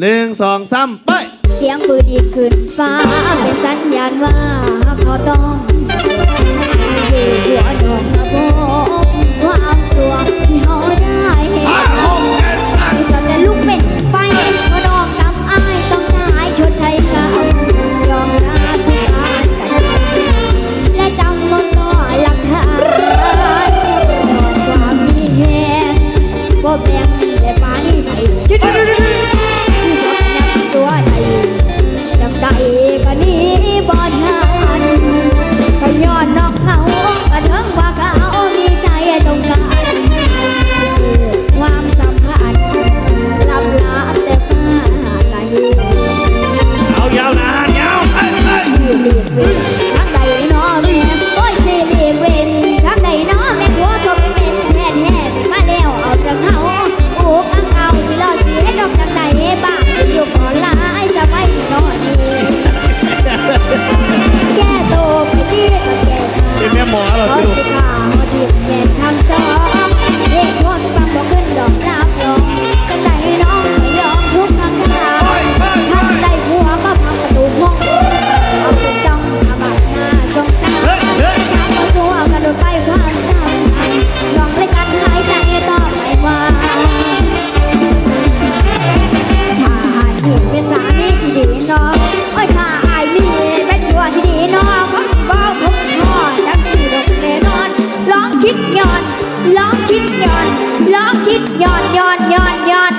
หนึ่งสองสามไปเสียงปืนอีกขึ้นฟ้าเป็นสัญญาณว่าพอต้องอยู่หัวหนองระบบความสัวที่เขาได้ที่สับจะลุกเป็นไฟพอดอกำอายต้องหายชดใช้กรรมยอมรับทุการและจำนนต่หลักฐานก่อความมีแหงก็แบ่งแต่ปานี่ไป อสวัสดีค่ะพอดีแดดทำซ้อ ล้อคิดย้อนล้อคิดย้อนย้อนย้อนย้อน